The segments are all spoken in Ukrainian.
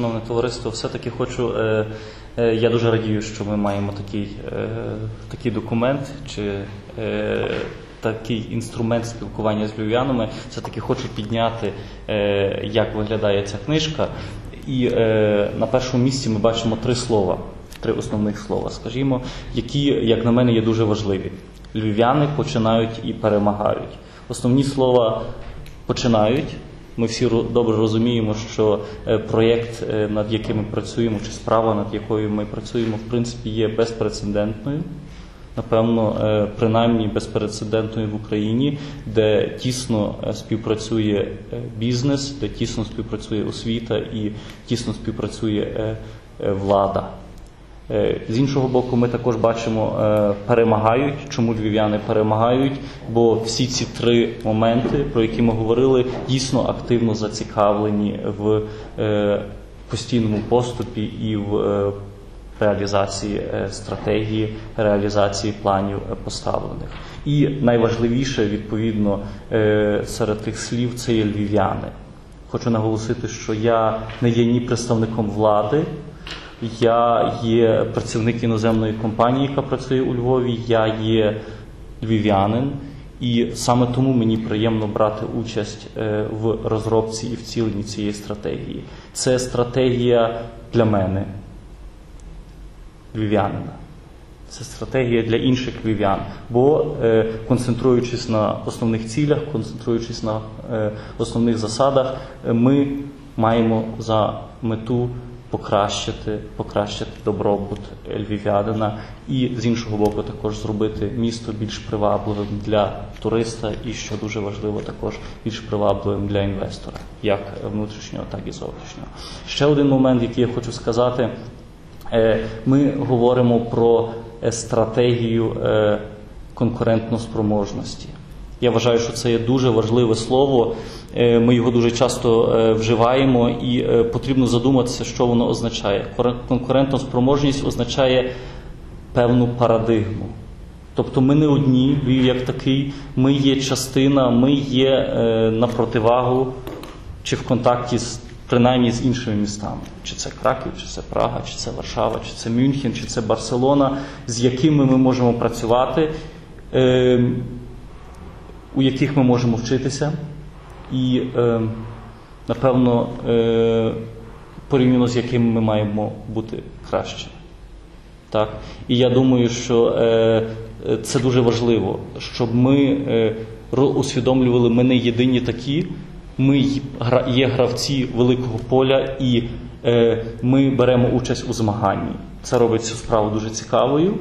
Шановне товариство, все-таки хочу. Е, е, я дуже радію, що ми маємо такий, е, такий документ чи такий інструмент спілкування з львів'янами. Все-таки хочу підняти, як виглядає ця книжка. І на першому місці ми бачимо три слова, три основних слова, скажімо, які, як на мене, є дуже важливі. Львів'яни починають і перемагають. Основні слова починають. Ми всі добре розуміємо, що е, проєкт, е, над яким ми працюємо, чи справа, над якою ми працюємо, в принципі, є безпрецедентною. Напевно, е, принаймні безпрецедентною в Україні, де тісно співпрацює бізнес, де тісно співпрацює освіта і тісно співпрацює влада. Е, З іншого боку, ми також бачимо, е, перемагають. Чому львів'яни перемагають? Бо всі ці три моменти, про які ми говорили, дійсно активно зацікавлені в е, постійному поступі і в реалізації стратегії, реалізації планів поставлених. І найважливіше, відповідно, серед тих слів це є львів'яни. Хочу наголосити, що я не є ні представником влади. Я є працівник іноземної компанії, яка працює у Львові. Я є львів'янин, і саме тому мені приємно брати участь е, в розробці і вціленні цієї стратегії. Це стратегія для мене, львів'янина. Це стратегія для інших львів'ян. Бо е, концентруючись на основних цілях, концентруючись на е, основних засадах, ми маємо за мету покращити, покращити добробут львів'янина і з іншого боку також зробити місто більш привабливим для туриста і, що дуже важливо, також більш привабливим для інвестора, як внутрішнього, так і зовнішнього. Ще один момент, який я хочу сказати. Е, Ми говоримо про е, стратегію е, конкурентноспроможності. Я вважаю, що це є дуже важливе слово. Е, Ми його дуже часто е, вживаємо, і е, потрібно задуматися, що воно означає. Кор- Конкурентоспроможність означає певну парадигму. Тобто ми не одні, Львів як такий, ми є частина, ми є на противагу чи в контакті з принаймні з іншими містами, чи це Краків, чи це Прага, чи це Варшава, чи це Мюнхен, чи це Барселона, з якими ми можемо працювати, е, у яких ми можемо вчитися, і е, напевно е, порівняно з якими ми маємо бути краще. Так? І я думаю, що е, це дуже важливо, щоб ми е, усвідомлювали, ми не єдині такі, ми є гравці великого поля, і е, ми беремо участь у змаганні. Це робить цю справу дуже цікавою.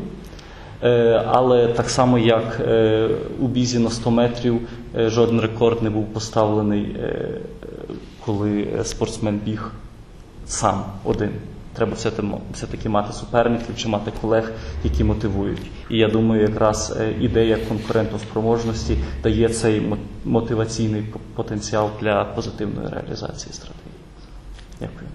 Е, Але так само, як е, у бізі на 100 метрів е, жоден рекорд не був поставлений, коли спортсмен біг сам один. Треба все-таки, мати суперників чи мати колег, які мотивують. І я думаю, якраз ідея конкурентоспроможності дає цей мо- мотиваційний потенціал для позитивної реалізації стратегії. Дякую.